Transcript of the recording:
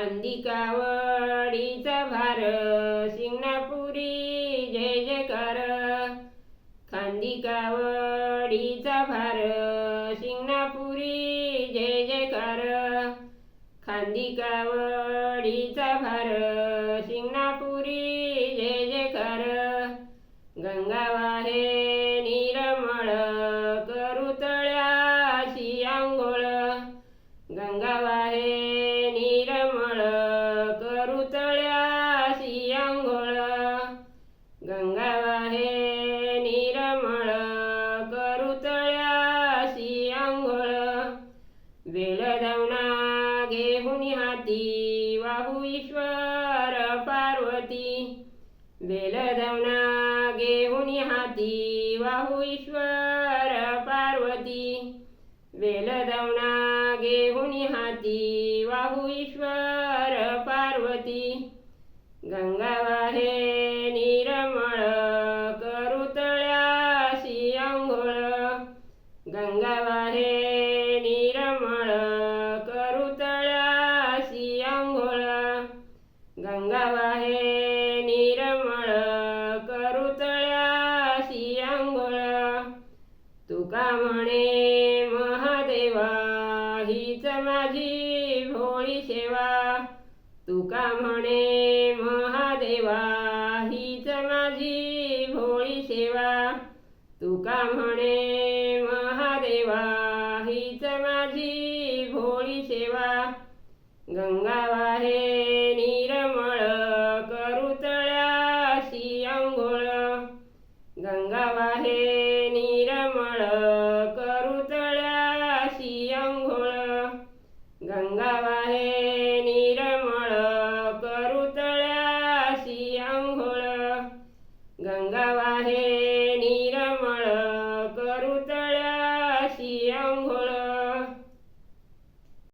खांदिकावडीचा भार शिंगणापुरी जय जयकार. खांदिकावडीचा भार शिंगणापुरी जय जयकार. खांदिकावडीचा भार शिंगणापुरी जय जयकार. गंगा वाहे निरमळ करू आंघोळ. गंगा वेल दवना घेऊन हाती वाहू ईश्वर पार्वती। वेल दवना घेऊन हाती वाहू ईश्वर पार्वती। वेल दवना घेऊन हाती वाहू ईश्वर पार्वती। गंगा वाहे निरमळ करुतळ्याशी अंघोळ आंघोळ। गंगा वाहे तुका म्हणे महादेवा हीच माझी भोळी सेवा. तुका म्हणे महादेवा हीच माझी भोळी सेवा. तुका म्हणे महादेवा हीच माझी भोळी सेवा. गंगा वाहे निरमळ करू अंघोळ आंघोळ. निरमळ करू तळ्याशी गंगा वाहे निरमळ करू तळ्याशी आंघोळ गंगा वाहे निरमळ करू तळ्याशी आंघोळ